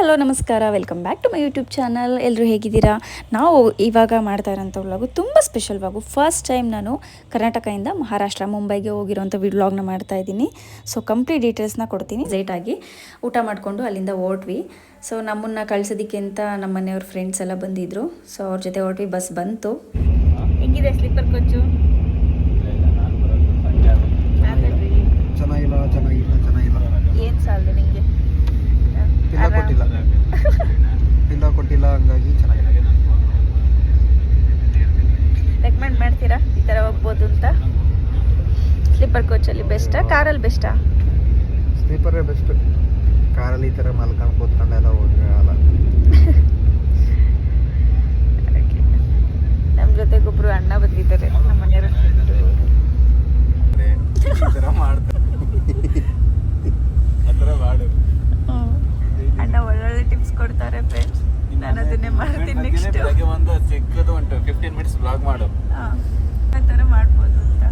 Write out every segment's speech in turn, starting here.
Hello ನಮಸ್ಕಾರ. Welcome back to my YouTube channel ಎಲ್ಲರೂ ಹೇಗಿದ್ದೀರಾ? ನಾವು ಇವಾಗ ಮಾಡ್ತಾ ಇರೋಂಥ ವ್ಲಾಗು ತುಂಬ ಸ್ಪೆಷಲ್ ವ್ಲಾಗು ಫಸ್ಟ್ ಟೈಮ್ ನಾನು ಕರ್ನಾಟಕದಿಂದ ಮಹಾರಾಷ್ಟ್ರ ಮುಂಬೈಗೆ ಹೋಗಿರೋಂಥ ವ್ಲಾಗ್ನ ಮಾಡ್ತಾ ಇದ್ದೀನಿ. ಸೊ ಕಂಪ್ಲೀಟ್ ಡೀಟೇಲ್ಸ್ನ ಕೊಡ್ತೀನಿ. ಆಗಿ ಊಟ ಮಾಡಿಕೊಂಡು ಅಲ್ಲಿಂದ ಹೊರಟ್ವಿ. ಸೊ ನಮ್ಮನ್ನು ಕಳ್ಸೋದಕ್ಕೆ ಅಂತ ನಮ್ಮ ಮನೆಯವ್ರ ಫ್ರೆಂಡ್ಸ್ ಎಲ್ಲ ಬಂದಿದ್ದರು ಸೊ ಅವ್ರ ಜೊತೆ ಹೊರಟ್ವಿ. ಬಸ್ ಬಂತು. ಹೆಂಗಿದೆ ಸ್ಲೀಪರ್ ಕೊಚ್ಚು ಚೆನ್ನಾಗಿಲ್ಲ ಚೆನ್ನಾಗಿಲ್ಲ ಚೆನ್ನಾಗಿಲ್ಲ ಏನು ಸಾಲದು ಪಿಲ್ಲ ಕೊಟ್ಟಿಲ್ಲ. ಇಲ್ಲ ಕೊಟ್ಟಿಲ್ಲ ಹಂಗಾಗಿ ಚೆನ್ನಾಗಿಲ್ಲ ರೆಕಮೆಂಡ್ ಮಾಡ್ತೀರಾ? ಈ ಥರ ಹೋಗ್ಬೋದು ಅಂತ? ಸ್ಲೀಪರ್ ಕೋಚಲ್ಲಿ ಬೆಸ್ಟಾ ಕಾರಲ್ಲಿ ಬೆಸ್ಟಾ ಸ್ಲೀಪರೇ ಬೆಸ್ಟ್ ಕಾರಲ್ಲಿ ಈ ಥರ ಮಲ್ಕೊಂಡು ಕೂತ್ಕೊಂಡೆಲ್ಲ ಎಲ್ಲ ಆಗಲ್ಲ. ನಮ್ಮ ಜೊತೆಗೊಬ್ರು ಅಣ್ಣ ಬಂದಿದ್ದಾರೆ ನಮ್ಮ ಮನೆಯವರು ಮಾಡ್ತಾರೆ ಆ ಥರ ಮಾಡು ಅಣ್ಣ ಒಳ್ಳೊಳ್ಳೆ ಟಿಪ್ಸ್ ಕೊಡ್ತಾರೆ ಫ್ರೆಂಡ್ಸ್ ನಾನು ಅದನ್ನೇ ಮಾಡ್ತೀನಿ ನೆಕ್ಸ್ಟ್ ಬೆಳಗ್ಗೆ ಒಂದು ಸಿಕ್ಕದು ಉಂಟು. ಫಿಫ್ಟೀನ್ ಮಿನಿಟ್ಸ್ ಬ್ಲಾಗ್ ಮಾಡು. ಆ ಥರ ಮಾಡ್ಬೋದು ಅಂತ.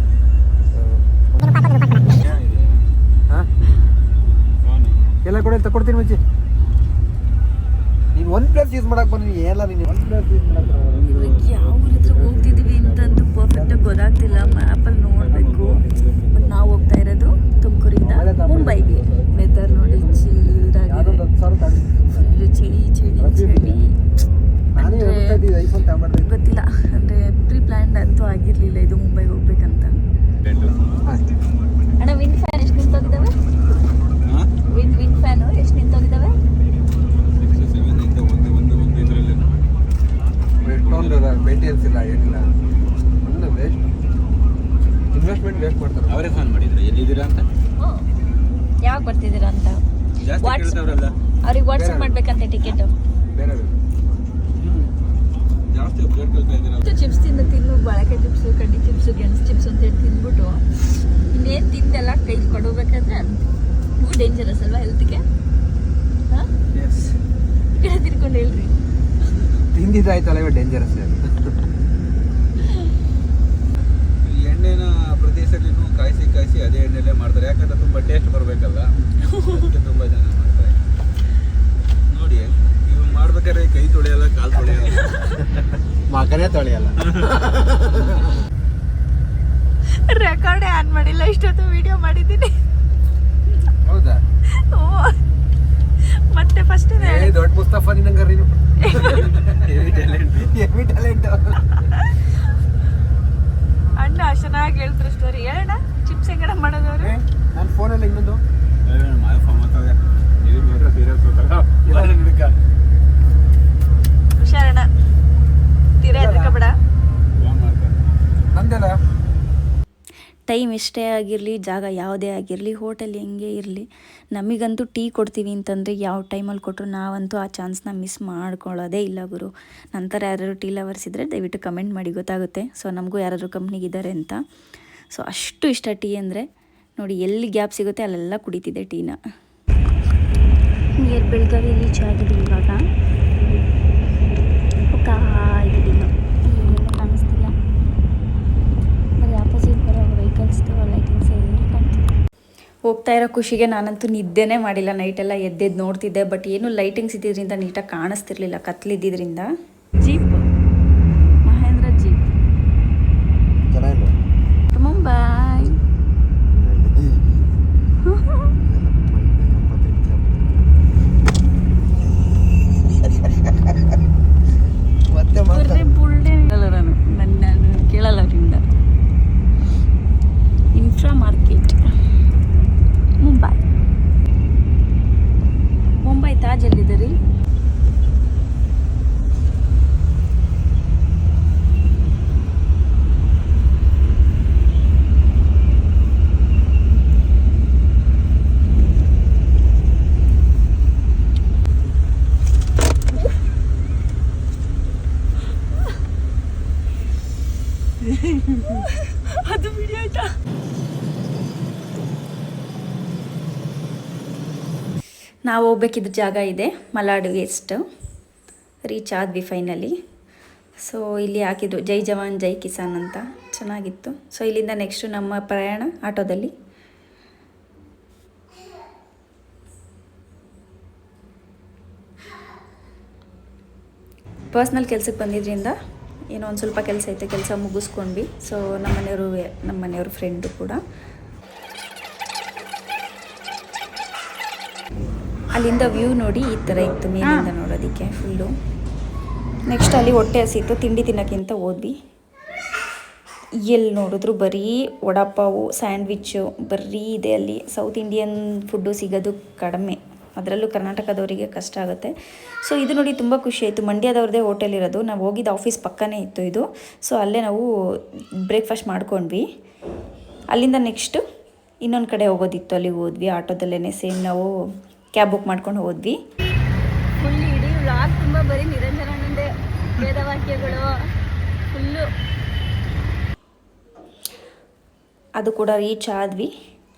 ಎಲ್ಲ ಕೂಡ ತಗೊಡ್ತೀನಿ ಮುಂಚೆ. ನೀನು ಒನ್ ಪ್ಲಸ್ ಯೂಸ್ ಮಾಡಕ್ ಬಂದಿ ಎಲ್ಲ ನೀನು. ಒನ್ ಪ್ಲಸ್ ಯೂಸ್ ಮಾಡಕ್ ಯಾವ ಹತ್ರ ಹೋಗ್ತಿದೀವಿ ಅಂತಂದು ಪರ್ಫೆಕ್ಟಾಗಿ ಗೊತ್ತಾಗ್ತಿಲ್ಲ. ಮ್ಯಾಪಲ್ಲಿ ನೋಡಬೇಕು. ನಾವು ಹೋಗ್ತಾ ಇರೋದು ತುಮಕೂರಿಂದ ಮುಂಬೈಗೆ ವೆದರ್ ನೋಡಿ ಚಿಲ್ಡ್ ಯಾವ್ದೋ ಆಗಿದೆ ಹತ್ತು ಸಾವಿರ ತಗೊಂಡು ಫುಲ್ ಚಳಿ ಚಳಿ ಚಳಿ ನಾನೇ ಅಂದ್ರೆ ಹೇಳ್ತಾ ಇದ್ದೀವಿ ಐಫೋನ್ ತಗೊಂಡ್ಬರ್ತೀನಿ ಗೊತ್ತಿಲ್ಲ. ಅಂದರೆ ಪ್ರೀ ಪ್ಲ್ಯಾನ್ ಅಂತೂ ಆಗಿರಲಿಲ್ಲ. ಇದು ಮುಂಬೈಗೆ ಹೋಗ್ಬೇಕಂತ. ಅಣ್ಣ ವಿಂಡ್ ಫ್ಯಾನ್ ಎಷ್ಟು ನಿಂತೋಗಿದ್ದಾವೆ ವಿಂಡ್ ವಿಂಡ್ ಫ್ಯಾನು ಎಷ್ಟು ನಿಂತೋಗಿದ್ದಾವೆ ಏನಿಲ್ಲ. ಒಂದು ವೇಸ್ಟ್ ಇನ್ವೆಸ್ಟ್ಮೆಂಟ್ ವೇಸ್ಟ್ ಮಾಡ್ತಾರೆ. ಅವರೇ ಫೋನ್ ಮಾಡಿದ್ರು ಎಲ್ಲಿದ್ದೀರಾ ಅಂತ? ಯಾವಾಗ ಬರ್ತಿದ್ದೀರಾ ಅಂತ? ಅವ್ರಿಗೆ ವಾಟ್ಸಪ್. ಮಾಡ್ಬೇಕಂತೆ ಟಿಕೆಟ್. ಬೇರೆ ಬೇರೆ ಜಾಸ್ತಿ ಬ್ರೇಕ್ ಕೇಳ್ತಾ ಇದ್ದೀರಾ ಚಿಪ್ಸ್ ತಿಂದು ತಿನ್ನು ಬಳಕೆ ಚಿಪ್ಸ್ ಕಡ್ಡಿ ಚಿಪ್ಸ್ ಗೆಣಸು ಚಿಪ್ಸ್ ಅಂತ ಹೇಳಿ ತಿಂದ್ಬಿಟ್ಟು ಇನ್ನೇನು ತಿಂದೆಲ್ಲ ಕೈ ಕೊಡಬೇಕಾದ್ರೆ ನೀವು ಡೇಂಜರಸ್ ಅಲ್ವಾ ಹೆಲ್ತ್ಗೆ ಹಾಂ? ಎಸ್ ಈ ಕಡೆ ತಿರ್ಕೊಂಡು ಹೇಳ್ರಿ. ತಿಂದಿದ್ದಾಯ್ತಲ್ಲ ಇವಾಗ ಡೇಂಜರಸ್ ಎಣ್ಣೆನ ಪ್ರತಿ ಸಲಿನೂ ಕಾಯಿಸಿ ಕಾಯಿಸಿ ಅದೇ ಎಣ್ಣೆಲೆ ಮಾಡ್ತಾರೆ. ಯಾಕಂದ್ರೆ ತುಂಬಾ ಟೇಸ್ಟ್ ಬರಬೇಕಲ್ಲ. ಅದಕ್ಕೆ ತುಂಬಾ ಜನ ಮಾಡ್ತಾರೆ. ನೋಡಿ ಮಾಡ್ಬೇಕಾದ್ರೆ ಕೈ ತೊಳೆಯಲ್ಲ ಕಾಲು ತೊಳೆಯಲ್ಲ? ಮಗನೇ ತೊಳೆಯಲ್ಲ. ರೆಕಾರ್ಡೇ ಆನ್ ಮಾಡಿಲ್ಲ ಇಷ್ಟೊತ್ತು ವಿಡಿಯೋ ಮಾಡಿದ್ದೀನಿ. ಹೌದಾ? ಓ ಮತ್ತೆ ಫಸ್ಟ್ ದೊಡ್ಡ ಮುಸ್ತಫಾ ನಿನಂಗ ನೀನು ಟ್ಯಾಲೆಂಟ್ talent. ಹೆವಿ ಟ್ಯಾಲೆಂಟ್ ಅಣ್ಣ ಚೆನ್ನಾಗಿ ಹೇಳ್ತಾರೆ ಸ್ಟೋರಿ ಹೇಳಣ್ಣ ಚಿಪ್ಸ್ ಹೆಂಗಡ ಮಾಡೋದವ್ರು ನನ್ನ ಫೋನಲ್ಲಿ ಇನ್ನೊಂದು. ಟೈಮ್ ಎಷ್ಟೇ ಆಗಿರಲಿ, ಜಾಗ ಯಾವುದೇ ಆಗಿರಲಿ, ಹೋಟೆಲ್ ಹೆಂಗೆ ಇರಲಿ, ನಮಗಂತೂ ಟೀ ಕೊಡ್ತೀವಿ ಅಂತಂದರೆ ಯಾವ ಟೈಮಲ್ಲಿ ಕೊಟ್ಟರು ನಾವಂತೂ ಆ ಚಾನ್ಸ್ನ ಮಿಸ್ ಮಾಡ್ಕೊಳ್ಳೋದೇ ಇಲ್ಲ ಗುರು. ನಂತರ ಯಾರಾದ್ರು ಟೀ ಲವರ್ಸ್ ಇದ್ದರೆ ದಯವಿಟ್ಟು ಕಮೆಂಟ್ ಮಾಡಿ, ಗೊತ್ತಾಗುತ್ತೆ. ಸೊ, ನಮಗೂ ಯಾರಾದರೂ ಕಂಪ್ನಿಗಿದ್ದಾರೆ ಅಂತ. ಸೊ, ಅಷ್ಟು ಇಷ್ಟ ಟೀ ಅಂದರೆ, ನೋಡಿ ಎಲ್ಲಿ ಗ್ಯಾಪ್ ಸಿಗುತ್ತೆ ಅಲ್ಲೆಲ್ಲ ಕುಡಿತಿದೆ ಟೀನ. ನಿಯರ್ ಬೆಳಗಾವಿ ರೀಚ್ ಆಗಿದೆ ಇವಾಗ ಹೋಗ್ತಾ ಇದ್ದೀವಿ ಏನು ಕಾಣಿಸ್ತಿಲ್ಲ ಬರೀ ಆಪೋಸಿಟ್ ಬರೋ ವೆಹಿಕಲ್ಸ್ ಲೈಟಿಂಗ್ಸ್ ಎಲ್ಲ ಕಾಣ್ತಿದೆ ಹೋಗ್ತಾ ಇರೋ ಖುಷಿಗೆ ನಾನಂತೂ ನಿದ್ದೆನೇ ಮಾಡಿಲ್ಲ. ನೈಟೆಲ್ಲ ಎದ್ದೆದ್ದು ನೋಡ್ತಿದ್ದೆ, ಬಟ್ ಏನು ಲೈಟಿಂಗ್ಸ್ ಇದ್ದಿದ್ರಿಂದ ನೀಟಾಗಿ ಕಾಣಿಸ್ತಿರ್ಲಿಲ್ಲ ಕತ್ಲಿದ್ದಿದ್ರಿಂದ. ಅದು ವಿಡಿಯೋ ಆಯ್ತಾ? ನಾವು ಹೋಗ್ಬೇಕಿದ್ದ ಜಾಗ ಇದೆ ಮಲಾಡು ಗೆಸ್ಟ್ ರೀಚ್ ಆದ್ವಿ ಫೈನಲಿ ಸೊ ಇಲ್ಲಿ ಹಾಕಿದ್ರು ಜೈ ಜವಾನ್, ಜೈ ಕಿಸಾನ್ ಅಂತ. ಚೆನ್ನಾಗಿತ್ತು. ಸೊ ಇಲ್ಲಿಂದ ನೆಕ್ಸ್ಟು ನಮ್ಮ ಪ್ರಯಾಣ ಆಟೋದಲ್ಲಿ. ಪರ್ಸ್ನಲ್ ಕೆಲ್ಸಕ್ಕೆ ಬಂದಿದ್ದರಿಂದ ಏನೋ ಒಂದು ಸ್ವಲ್ಪ ಕೆಲಸ ಐತೆ ಕೆಲಸ ಮುಗಿಸ್ಕೊಂಡ್ವಿ. ಸೊ ನಮ್ಮ ಮನೆಯವರು ನಮ್ಮ ಮನೆಯವ್ರ ಫ್ರೆಂಡು ಕೂಡ. ಅಲ್ಲಿಂದ ವ್ಯೂ ನೋಡಿ ಈ ಥರ ಇತ್ತು ಮೇಲಿಂದ ನೋಡೋದಕ್ಕೆ ಫುಲ್ಲು ನೆಕ್ಸ್ಟ್ ಅಲ್ಲಿ ಹೊಟ್ಟೆ ಹಸಿತ್ತು ತಿಂಡಿ ತಿನ್ನೋಕ್ಕಿಂತ ಹೋದ್ವಿ. ಎಲ್ಲಿ ನೋಡಿದ್ರು ಬರೀ ವಡಾಪಾವು ಸ್ಯಾಂಡ್ವಿಚ್ಚು ಬರೀ ಇದೆ ಅಲ್ಲಿ. ಸೌತ್ ಇಂಡಿಯನ್ ಫುಡ್ಡು ಸಿಗೋದು ಕಡಿಮೆ. ಅದರಲ್ಲೂ ಕರ್ನಾಟಕದವರಿಗೆ ಕಷ್ಟ ಆಗುತ್ತೆ. ಸೊ ಇದು ನೋಡಿ ತುಂಬ ಖುಷಿ ಆಯಿತು. ಮಂಡ್ಯದವ್ರದ್ದೇ ಹೋಟೆಲ್ ಇರೋದು. ನಾವು ಹೋಗಿದ್ದ ಆಫೀಸ್ ಪಕ್ಕನೇ ಇತ್ತು ಇದು. ಸೊ ಅಲ್ಲೇ ನಾವು ಬ್ರೇಕ್ಫಾಸ್ಟ್ ಮಾಡ್ಕೊಂಡ್ವಿ. ಅಲ್ಲಿಂದ ನೆಕ್ಸ್ಟು ಇನ್ನೊಂದು ಕಡೆ ಹೋಗೋದಿತ್ತು. ಅಲ್ಲಿಗೆ ಹೋದ್ವಿ ಆಟೋದಲ್ಲೇ ಸೇಮ್ ನಾವು ಕ್ಯಾಬ್ ಬುಕ್ ಮಾಡ್ಕೊಂಡು ಹೋದ್ವಿ. ಫುಲ್ ಇಡೀ ವ್ಲಾಗ್ ತುಂಬ ಬರೀ ನಿರಂಜನಂದೇ ವೇದವಾಕ್ಯಗಳು. ಫುಲ್ಲು ಅದು ಕೂಡ ರೀಚ್ ಆದ್ವಿ.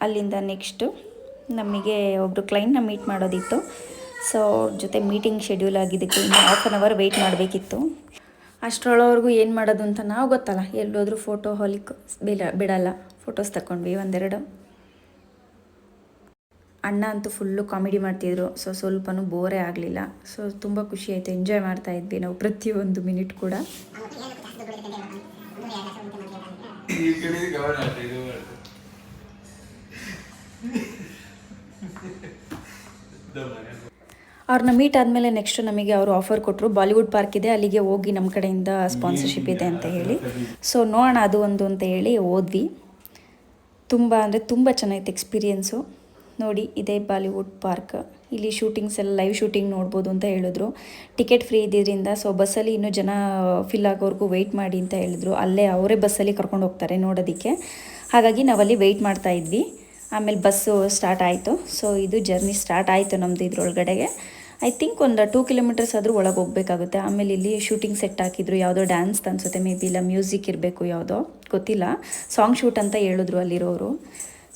ಅಲ್ಲಿಂದ ನೆಕ್ಸ್ಟು ನಮಗೆ ಒಬ್ಬರು ಕ್ಲೈಂಟ್ನ ಮೀಟ್ ಮಾಡೋದಿತ್ತು. ಸೊ ಅವ್ರ ಜೊತೆ ಮೀಟಿಂಗ್ ಶೆಡ್ಯೂಲ್ ಆಗಿದ್ದಕ್ಕೆ ಇನ್ನು ಹಾಫ್ ಆನ್ ಅವರ್ ವೆಯ್ಟ್ ಮಾಡಬೇಕಿತ್ತು. ಅಷ್ಟರೊಳವರೆಗೂ ಏನು ಮಾಡೋದು ಅಂತ ನಾವು ಗೊತ್ತಲ್ಲ. ಎಲ್ಲೋದ್ರೂ ಫೋಟೋ ಹೊಲಿಕ್ ಬಿಡ ಬಿಡಲ್ಲ. ಫೋಟೋಸ್ ತಗೊಂಡ್ವಿ ಒಂದೆರಡು. ಅಣ್ಣ ಅಂತೂ ಫುಲ್ಲು ಕಾಮಿಡಿ ಮಾಡ್ತಿದ್ರು. ಸೊ ಸ್ವಲ್ಪನೂ ಬೋರೇ ಆಗಲಿಲ್ಲ. ಸೊ ತುಂಬ ಖುಷಿ ಆಯಿತು. ಎಂಜಾಯ್ ಮಾಡ್ತಾ ಇದ್ವಿ ನಾವು ಪ್ರತಿಯೊಂದು ಮಿನಿಟ್ ಕೂಡ ಈ ಕಡೆ ಗಮನ ಅಷ್ಟೇ, ಇದು ಮಾಡು. ಅವ್ರನ್ನ ಮೀಟ್ ಆದಮೇಲೆ ನೆಕ್ಸ್ಟ್ ನಮಗೆ ಅವರು ಆಫರ್ ಕೊಟ್ಟರು ಬಾಲಿವುಡ್ ಪಾರ್ಕ್ ಇದೆ, ಅಲ್ಲಿಗೆ ಹೋಗಿ ನಮ್ಮ ಕಡೆಯಿಂದ ಸ್ಪಾನ್ಸರ್ಶಿಪ್ ಇದೆ ಅಂತ ಹೇಳಿ. ಸೊ ನೋಡೋಣ ಅದು ಒಂದು ಅಂತ ಹೇಳಿ ಓದ್ವಿ ತುಂಬ ಅಂದರೆ ತುಂಬ ಚೆನ್ನಾಗಿತ್ತು ಎಕ್ಸ್ಪೀರಿಯೆನ್ಸು ನೋಡಿ, ಇದೇ ಬಾಲಿವುಡ್ ಪಾರ್ಕ್ ಇಲ್ಲಿ ಶೂಟಿಂಗ್ಸ್ ಎಲ್ಲ ಲೈವ್ ಶೂಟಿಂಗ್ ನೋಡ್ಬೋದು ಅಂತ ಹೇಳಿದ್ರು. ಟಿಕೆಟ್ ಫ್ರೀ ಇದ್ದಿದ್ದರಿಂದ ಸೊ ಬಸ್ಸಲ್ಲಿ ಇನ್ನೂ ಜನ ಫಿಲ್ ಆಗೋವರೆಗೂ ವೆಯ್ಟ್ ಮಾಡಿ ಅಂತ ಹೇಳಿದ್ರು. ಅಲ್ಲೇ ಅವರೇ ಬಸ್ಸಲ್ಲಿ ಕರ್ಕೊಂಡು ಹೋಗ್ತಾರೆ ನೋಡೋದಕ್ಕೆ. ಹಾಗಾಗಿ ನಾವಲ್ಲಿ ವೆಯ್ಟ್ ಮಾಡ್ತಾ ಇದ್ವಿ. ಆಮೇಲೆ ಬಸ್ಸು ಸ್ಟಾರ್ಟ್ ಆಯಿತು. ಸೊ ಇದು ಜರ್ನಿ ಸ್ಟಾರ್ಟ್ ಆಯಿತು ನಮ್ಮದು ಇದ್ರೊಳಗಡೆಗೆ. ಐ ಥಿಂಕ್ ಒಂದು ಟೂ ಕಿಲೋಮೀಟರ್ಸ್ ಆದರೂ ಒಳಗೆ ಹೋಗಬೇಕಾಗುತ್ತೆ. ಆಮೇಲೆ ಇಲ್ಲಿ ಶೂಟಿಂಗ್ ಸೆಟ್ ಹಾಕಿದ್ರು, ಯಾವುದೋ ಡ್ಯಾನ್ಸ್ ಅನ್ಸುತ್ತೆ ಮೇ ಬಿ ಇಲ್ಲ ಮ್ಯೂಸಿಕ್ ಇರಬೇಕು, ಯಾವುದೋ, ಗೊತ್ತಿಲ್ಲ. ಸಾಂಗ್ ಶೂಟ್ ಅಂತ ಹೇಳಿದ್ರು ಅಲ್ಲಿರೋರು.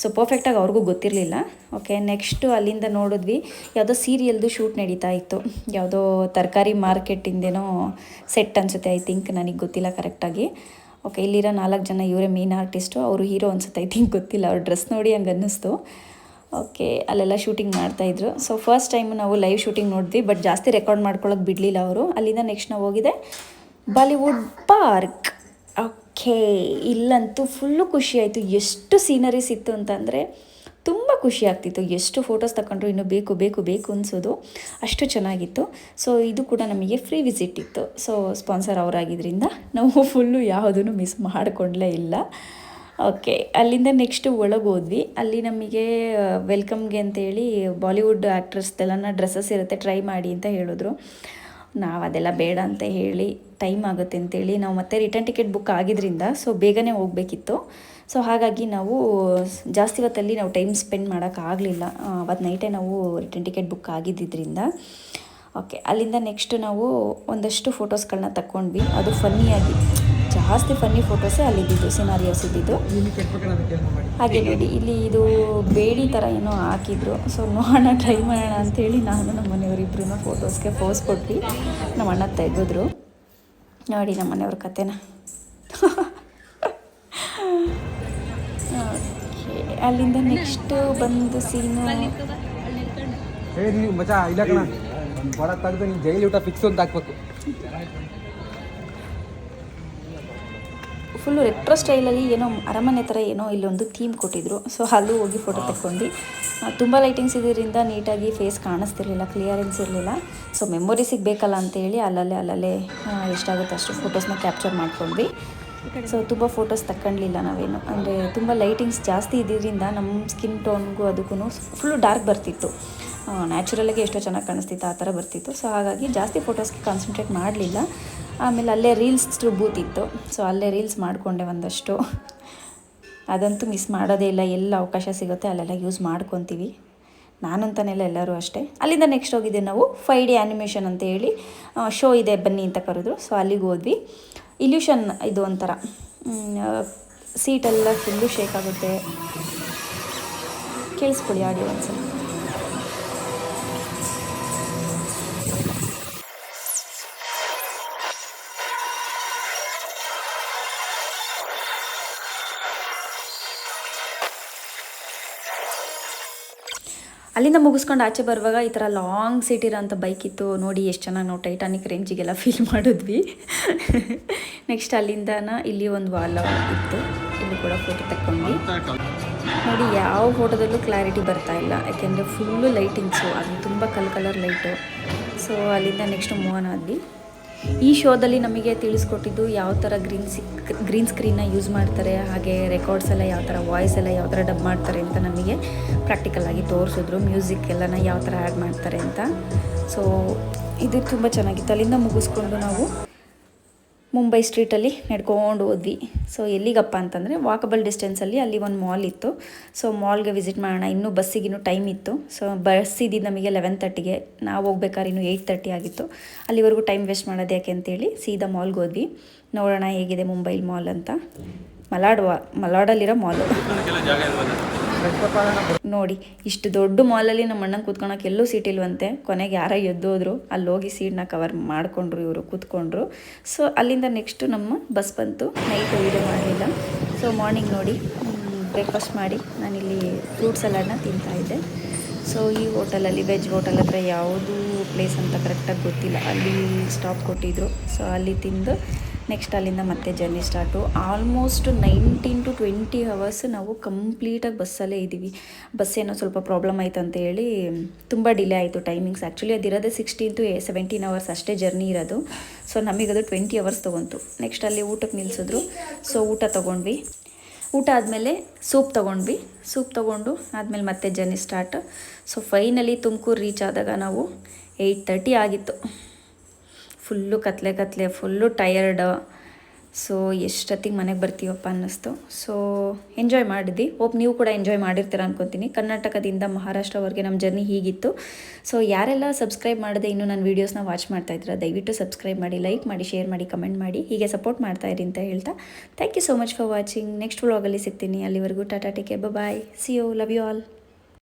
ಸೊ ಪರ್ಫೆಕ್ಟಾಗಿ ಅವ್ರಿಗೂ ಗೊತ್ತಿರಲಿಲ್ಲ. ಓಕೆ ನೆಕ್ಸ್ಟು ಅಲ್ಲಿಂದ ನೋಡಿದ್ವಿ, ಯಾವುದೋ ಸೀರಿಯಲ್ದು ಶೂಟ್ ನಡೀತಾ ಇತ್ತು. ಯಾವುದೋ ತರಕಾರಿ ಮಾರ್ಕೆಟಿಂದೇನೋ ಸೆಟ್ ಅನಿಸುತ್ತೆ ಐ ಥಿಂಕ್ ನನಗೆ ಗೊತ್ತಿಲ್ಲ ಕರೆಕ್ಟಾಗಿ ಓಕೆ ಇಲ್ಲಿರೋ ನಾಲ್ಕು ಜನ ಇವರೇ ಮೇನ್ ಆರ್ಟಿಸ್ಟು ಅವರು ಹೀರೋ ಅನ್ಸುತ್ತೆ ಐ ಥಿಂಕ್ ಗೊತ್ತಿಲ್ಲ, ಅವ್ರ ಡ್ರೆಸ್ ನೋಡಿ ಹಂಗೆ ಅನ್ನಿಸ್ತು. ಓಕೆ ಅಲ್ಲೆಲ್ಲ ಶೂಟಿಂಗ್ ಮಾಡ್ತಾಯಿದ್ರು ಸೊ ಫಸ್ಟ್ ಟೈಮ್ ನಾವು ಲೈವ್ ಶೂಟಿಂಗ್ ನೋಡಿದ್ವಿ ಬಟ್ ಜಾಸ್ತಿ ರೆಕಾರ್ಡ್ ಮಾಡ್ಕೊಳ್ಳೋಕೆ ಬಿಡಲಿಲ್ಲ ಅವರು. ಅಲ್ಲಿಂದ ನೆಕ್ಸ್ಟ್ ನಾವು ಹೋಗಿದೆ ಬಾಲಿವುಡ್ ಪಾರ್ಕ್ ಓಕೆ ಇಲ್ಲಂತೂ ಫುಲ್ಲು ಖುಷಿ ಆಯಿತು. ಎಷ್ಟು ಸೀನರೀಸ್ ಇತ್ತು ಅಂತಂದರೆ ಖುಷಿ ಆಗ್ತಿತ್ತು ಎಷ್ಟು ಫೋಟೋಸ್ ತಗೊಂಡ್ರು ಇನ್ನೂ ಬೇಕು ಬೇಕು ಬೇಕು ಅನಿಸೋದು ಅಷ್ಟು ಚೆನ್ನಾಗಿತ್ತು. ಸೊ ಇದು ಕೂಡ ನಮಗೆ ಫ್ರೀ ವಿಸಿಟ್ ಇತ್ತು. ಸೊ ಸ್ಪಾನ್ಸರ್ ಅವರಾಗಿದ್ದರಿಂದ ನಾವು ಫುಲ್ಲು ಯಾವುದೂ ಮಿಸ್ ಮಾಡಿಕೊಂಡ್ಲೇ ಇಲ್ಲ. ಓಕೆ ಅಲ್ಲಿಂದ ನೆಕ್ಸ್ಟ್ ಒಳಗೆ ಹೋದ್ವಿ. ಅಲ್ಲಿ ನಮಗೆ ವೆಲ್ಕಮ್ಗೆ ಅಂತೇಳಿ ಬಾಲಿವುಡ್ ಆ್ಯಕ್ಟ್ರಸ್ದೆಲ್ಲ ಡ್ರೆಸ್ಸಸ್ ಇರುತ್ತೆ ಟ್ರೈ ಮಾಡಿ ಅಂತ ಹೇಳಿದ್ರು. ನಾವು ಅದೆಲ್ಲ ಬೇಡ ಅಂತ ಹೇಳಿ ಟೈಮ್ ಆಗುತ್ತೆ ಅಂತೇಳಿ ನಾವು ಮತ್ತೆ ರಿಟರ್ನ್ ಟಿಕೆಟ್ ಬುಕ್ ಆಗಿದ್ದರಿಂದ ಸೊ ಬೇಗನೆ ಹೋಗಬೇಕಿತ್ತು. ಸೊ ಹಾಗಾಗಿ ನಾವು ಜಾಸ್ತಿ ಹೊತ್ತಲ್ಲಿ ನಾವು ಟೈಮ್ ಸ್ಪೆಂಡ್ ಮಾಡೋಕ್ಕಾಗಲಿಲ್ಲ ಅವತ್ತು ನೈಟೇ ನಾವು ರಿಟರ್ನ್ ಟಿಕೆಟ್ ಬುಕ್ ಆಗಿದ್ದರಿಂದ ಓಕೆ ಅಲ್ಲಿಂದ ನೆಕ್ಸ್ಟ್ ನಾವು ಒಂದಷ್ಟು ಫೋಟೋಸ್ಗಳನ್ನ ತಕ್ಕೊಂಡ್ವಿ ಅದು ಫನ್ನಿಯಾಗಿ ಜಾಸ್ತಿ ಫನ್ನಿ ಫೋಟೋಸೇ ಅಲ್ಲಿದ್ದಿದ್ದು ಸಿನಾರಿಯೋಸ್ ಇದ್ದಿದ್ದು. ಹಾಗೆ ನೋಡಿ, ಇಲ್ಲಿ ಇದು ಬೇಡಿ ಥರ ಏನೋ ಹಾಕಿದ್ರು. ಸೊ ನೋಡೋಣ ಟ್ರೈ ಮಾಡೋಣ ಅಂಥೇಳಿ ನಾನು ನಮ್ಮ ಮನೆಯವರಿಬ್ರು ಫೋಟೋಸ್ಗೆ ಪೋಸ್ ಕೊಟ್ವಿ. ನಮ್ಮ ಅಣ್ಣ ತೆಗೆದ್ರು ನೋಡಿ, ನಮ್ಮ ಮನೆಯವ್ರ ಕತೆನ. ಅಲ್ಲಿಂದ ನೆಕ್ಸ್ಟ್ ಬಂದು ಸೀನು ಏ ನೀವು ಮಚಾ ಇಲ್ಲ ಕಣ. ಹೊರ ತೆಗ್ದು ನೀನು ಜೈಲಿ ಊಟ ಫಿಕ್ಸ್ ಅಂತ ಹಾಕ್ಬೇಕು. ಫುಲ್ಲು ರೆಟ್ರೋ ಸ್ಟೈಲಲ್ಲಿ ಏನೋ ಅರಮನೆ ಥರ ಏನೋ ಇಲ್ಲೊಂದು ಥೀಮ್ ಕೊಟ್ಟಿದ್ರು. ಸೊ ಅಲ್ಲೂ ಹೋಗಿ ಫೋಟೋ ತಕ್ಕೊಂಡು. ತುಂಬ ಲೈಟಿಂಗ್ಸ್ ಇದರಿಂದ ನೀಟಾಗಿ ಫೇಸ್ ಕಾಣಿಸ್ತಿರ್ಲಿಲ್ಲ ಕ್ಲಿಯರೆನ್ಸ್ ಇರಲಿಲ್ಲ. ಸೊ ಮೆಮೊರಿ ಸಿಗಬೇಕಲ್ಲ ಅಂತೇಳಿ ಅಲ್ಲಲ್ಲೇ ಅಲ್ಲಲ್ಲೇ ಎಷ್ಟಾಗುತ್ತೆ ಅಷ್ಟು ಫೋಟೋಸ್ನ ಕ್ಯಾಪ್ಚರ್ ಮಾಡ್ಕೊಂಡ್ವಿ. ಸೊ ತುಂಬ ಫೋಟೋಸ್ ತಗೊಂಡ್ಲಿಲ್ಲ ನಾವೇನು. ಅಂದರೆ ತುಂಬ ಲೈಟಿಂಗ್ಸ್ ಜಾಸ್ತಿ ಇದ್ದಿದ್ದರಿಂದ ನಮ್ಮ ಸ್ಕಿನ್ ಟೋನ್ಗೂ ಅದಕ್ಕೂ ಫುಲ್ಲು ಡಾರ್ಕ್ ಬರ್ತಿತ್ತು. ನ್ಯಾಚುರಲಾಗಿ ಎಷ್ಟೋ ಚೆನ್ನಾಗಿ ಕಾಣಿಸ್ತಿತ್ತು, ಆ ಥರ ಬರ್ತಿತ್ತು. ಸೊ ಹಾಗಾಗಿ ಜಾಸ್ತಿ ಫೋಟೋಸ್ಗೆ ಕಾನ್ಸಂಟ್ರೇಟ್ ಮಾಡಲಿಲ್ಲ. ಆಮೇಲೆ ಅಲ್ಲೇ ರೀಲ್ಸ್ ಬೂತ್ ಇತ್ತು. ಸೊ ಅಲ್ಲೇ ರೀಲ್ಸ್ ಮಾಡಿಕೊಂಡೆ ಒಂದಷ್ಟು. ಅದಂತೂ ಮಿಸ್ ಮಾಡೋದೇ ಇಲ್ಲ. ಎಲ್ಲ ಅವಕಾಶ ಸಿಗುತ್ತೆ, ಅಲ್ಲೆಲ್ಲ ಯೂಸ್ ಮಾಡ್ಕೊತೀವಿ. ನಾನಂತಾನೆಲ್ಲ ಎಲ್ಲರೂ ಅಷ್ಟೇ. ಅಲ್ಲಿಂದ ನೆಕ್ಸ್ಟ್ ಹೋಗಿದ್ದೆ ನಾವು ಫೈ ಡಿ ಆ್ಯನಿಮೇಷನ್ ಅಂತ ಹೇಳಿ ಶೋ ಇದೆ ಬನ್ನಿ ಅಂತ ಕರೆದ್ರು. ಸೊ ಅಲ್ಲಿಗೆ ಹೋದ್ವಿ. ಇಲ್ಯೂಷನ್ ಇದು ಒಂಥರ. ಸೀಟೆಲ್ಲ ಫುಲ್ಲು ಶೇಕ್ ಆಗುತ್ತೆ. ಕೇಳಿಸ್ಕೊಳ್ಳಿ ಆಡಿಯೋ ಒಂದ್ಸಲ. ಅಲ್ಲಿಂದ ಮುಗಿಸ್ಕೊಂಡು ಆಚೆ ಬರುವಾಗ ಈ ಥರ ಲಾಂಗ್ ಸೀಟ್ ಇರೋಂಥ ಬೈಕ್ ಇತ್ತು. ನೋಡಿ ಎಷ್ಟು ಚೆನ್ನಾಗಿ ನಾವು ಟೈಟಾನಿಕ್ ರೇಂಜಿಗೆಲ್ಲ ಫೀಲ್ ಮಾಡಿದ್ವಿ. ನೆಕ್ಸ್ಟ್ ಅಲ್ಲಿಂದನ ಇಲ್ಲಿ ಒಂದು ವಾಲ್ ಇತ್ತು. ಇಲ್ಲಿ ಕೂಡ ಫೋಟೋ ತಕ್ಕೊಂಡ್ವಿ. ನೋಡಿ ಯಾವ ಫೋಟೋದಲ್ಲೂ ಕ್ಲಾರಿಟಿ ಬರ್ತಾ ಇಲ್ಲ. ಯಾಕೆಂದರೆ ಫುಲ್ಲು ಲೈಟಿಂಗ್ಸು ಅದು ತುಂಬ ಕಲ್ ಕಲರ್ ಲೈಟು ಸೊ ಅಲ್ಲಿಂದ ನೆಕ್ಸ್ಟ್ ಮೂವನ್ ಆದ್ವಿ. ಈ ಶೋದಲ್ಲಿ ನಮಗೆ ತಿಳಿಸ್ಕೊಟ್ಟಿದ್ದು ಯಾವ ಥರ ಗ್ರೀನ್ ಸಿಕ್ ಗ್ರೀನ್ ಸ್ಕ್ರೀನ್ನ ಯೂಸ್ ಮಾಡ್ತಾರೆ, ಹಾಗೆ ರೆಕಾರ್ಡ್ಸ್ ಎಲ್ಲ ಯಾವ ಥರ ವಾಯ್ಸ್ ಎಲ್ಲ ಯಾವ ಥರ ಡಬ್ ಮಾಡ್ತಾರೆ ಅಂತ ನಮಗೆ ಪ್ರಾಕ್ಟಿಕಲ್ ಆಗಿ ತೋರಿಸಿದ್ರು. ಮ್ಯೂಸಿಕ್ ಎಲ್ಲನ ಯಾವ ಥರ ಆ್ಯಡ್ ಮಾಡ್ತಾರೆ ಅಂತ. ಸೊ ಇದು ತುಂಬ ಚೆನ್ನಾಗಿತ್ತು. ಅಲ್ಲಿಂದ ಮುಗಿಸ್ಕೊಂಡು ನಾವು ಮುಂಬೈ ಸ್ಟ್ರೀಟಲ್ಲಿ ನಡ್ಕೊಂಡು ಹೋದ್ವಿ. ಸೊ ಎಲ್ಲಿಗಪ್ಪ ಅಂತಂದರೆ ವಾಕಬಲ್ ಡಿಸ್ಟೆನ್ಸಲ್ಲಿ ಅಲ್ಲಿ ಒಂದು ಮಾಲ್ ಇತ್ತು. ಸೊ ಮಾಲ್ಗೆ ವಿಸಿಟ್ ಮಾಡೋಣ. ಇನ್ನೂ ಬಸ್ಸಿಗಿನ್ನೂ ಟೈಮ್ ಇತ್ತು. ಸೊ ಬಸ್ ನಮಗೆ ಲೆವೆನ್ ತರ್ಟಿಗೆ ನಾವು ಹೋಗ್ಬೇಕಾದ್ರೆ ಇನ್ನೂ ಏಯ್ಟ್ ತರ್ಟಿ ಆಗಿತ್ತು. ಅಲ್ಲಿವರೆಗೂ ಟೈಮ್ ವೇಸ್ಟ್ ಮಾಡೋದು ಯಾಕೆ ಅಂತೇಳಿ ಸೀದಾ ಮಾಲ್ಗೆ ಹೋದ್ವಿ. ನೋಡೋಣ ಹೇಗಿದೆ ಮುಂಬೈ ಮಾಲ್ ಅಂತ. ಮಲಾಡ್ ಮಲಾಡಲ್ಲಿರೋ ಮಾಲು ನೋಡಿ, ಇಷ್ಟು ದೊಡ್ಡ ಮಾಲಲ್ಲಿ ನಮ್ಮ ಅಣ್ಣನ ಕೂತ್ಕೊಳಕ್ಕೆ ಎಲ್ಲೂ ಸೀಟ್ ಇಲ್ವಂತೆ. ಕೊನೆಗೆ ಯಾರ ಎದ್ದೋದ್ರು ಅಲ್ಲಿ ಹೋಗಿ ಸೀಟ್ನ ಕವರ್ ಮಾಡಿಕೊಂಡ್ರು, ಇವರು ಕೂತ್ಕೊಂಡ್ರು. ಸೊ ಅಲ್ಲಿಂದ ನೆಕ್ಸ್ಟು ನಮ್ಮ ಬಸ್ ಬಂತು. ನೈಟ್ ವೀಡಿಯೋ ಮಾಡಲಿಲ್ಲ ಸೊ ಮಾರ್ನಿಂಗ್ ನೋಡಿ ಬ್ರೇಕ್ಫಾಸ್ಟ್ ಮಾಡಿ ನಾನಿಲ್ಲಿ ಫ್ರೂಟ್ಸ್ ಸಲಾಡ್ನ ತಿಂತಾ ಇದ್ದೆ. ಸೊ ಈ ಹೋಟೆಲಲ್ಲಿ ವೆಜ್ ಹೋಟೆಲ್ ಹತ್ರ ಯಾವುದು ಪ್ಲೇಸ್ ಅಂತ ಕರೆಕ್ಟಾಗಿ ಗೊತ್ತಿಲ್ಲ. ಅಲ್ಲಿ ಸ್ಟಾಪ್ ಕೊಟ್ಟಿದ್ದರು ಸೊ ಅಲ್ಲಿ ತಿಂದು ನೆಕ್ಸ್ಟ್ ಅಲ್ಲಿಂದ ಮತ್ತೆ journey start almost nineteen to twenty hours ನಾವು ಕಂಪ್ಲೀಟಾಗಿ ಬಸ್ಸಲ್ಲೇ ಇದ್ದೀವಿ. ಬಸ್ ಏನೋ ಸ್ವಲ್ಪ ಪ್ರಾಬ್ಲಮ್ ಆಯ್ತು ಅಂತ ಹೇಳಿ ತುಂಬ ಡಿಲೇ ಆಯಿತು ಟೈಮಿಂಗ್ಸ್ ಆ್ಯಕ್ಚುಲಿ ಅದಿರೋದೇ ಸಿಕ್ಸ್ಟೀನ್ ಟು ಸೆವೆಂಟೀನ್ ಅವರ್ಸ್ ಅಷ್ಟೇ ಜರ್ನಿ ಇರೋದು. ಸೊ ನಮಗದು ಟ್ವೆಂಟಿ ಅವರ್ಸ್ ತೊಗೊಂತು. ನೆಕ್ಸ್ಟ್ ಅಲ್ಲಿ ಊಟಕ್ಕೆ ನಿಲ್ಲಿಸಿದ್ರು ಸೊ ಊಟ ತೊಗೊಂಡ್ವಿ. ಊಟ ಆದಮೇಲೆ ಸೂಪ್ ತೊಗೊಂಡ್ವಿ. ಸೂಪ್ ತೊಗೊಂಡು ಆದಮೇಲೆ ಮತ್ತೆ journey start so finally Tumakuru reach ಆದಾಗ ನಾವು ಏಯ್ಟ್ ತರ್ಟಿ ಆಗಿತ್ತು. ಫುಲ್ಲು ಕತ್ಲೆ ಕತ್ಲೆ, ಫುಲ್ಲು ಟಯರ್ಡ್ ಸೊ ಎಷ್ಟೊತ್ತಿಗೆ ಮನೆಗೆ ಬರ್ತೀವಪ್ಪ ಅನ್ನಿಸ್ತು. ಸೊ ಎಂಜಾಯ್ ಮಾಡಿದ್ವಿ ಹೋಪ್ ನೀವು ಕೂಡ ಎಂಜಾಯ್ ಮಾಡಿರ್ತೀರ ಅನ್ಕೊತೀನಿ. ಕರ್ನಾಟಕದಿಂದ ಮಹಾರಾಷ್ಟ್ರವರೆಗೆ ನಮ್ಮ ಜರ್ನಿ ಹೀಗಿತ್ತು. ಸೊ ಯಾರೆಲ್ಲ ಸಬ್ಸ್ಕ್ರೈಬ್ ಮಾಡದೆ ಇನ್ನೂ ನನ್ನ ವೀಡಿಯೋಸ್ನ ವಾಚ್ ಮಾಡ್ತಾ ದಯವಿಟ್ಟು ಸಬ್ಸ್ಕ್ರೈಬ್ ಮಾಡಿ ಲೈಕ್ ಮಾಡಿ ಶೇರ್ ಮಾಡಿ ಕಮೆಂಟ್ ಮಾಡಿ. ಹೀಗೆ ಸಪೋರ್ಟ್ ಮಾಡ್ತಾ ಇರಿ ಅಂತ ಹೇಳ್ತಾ. Thank you so much for watching next ವ್ಲಾಗಲ್ಲಿ ಸಿಗ್ತೀನಿ. ಅಲ್ಲಿವರೆಗೂ tata take care bye see you love you all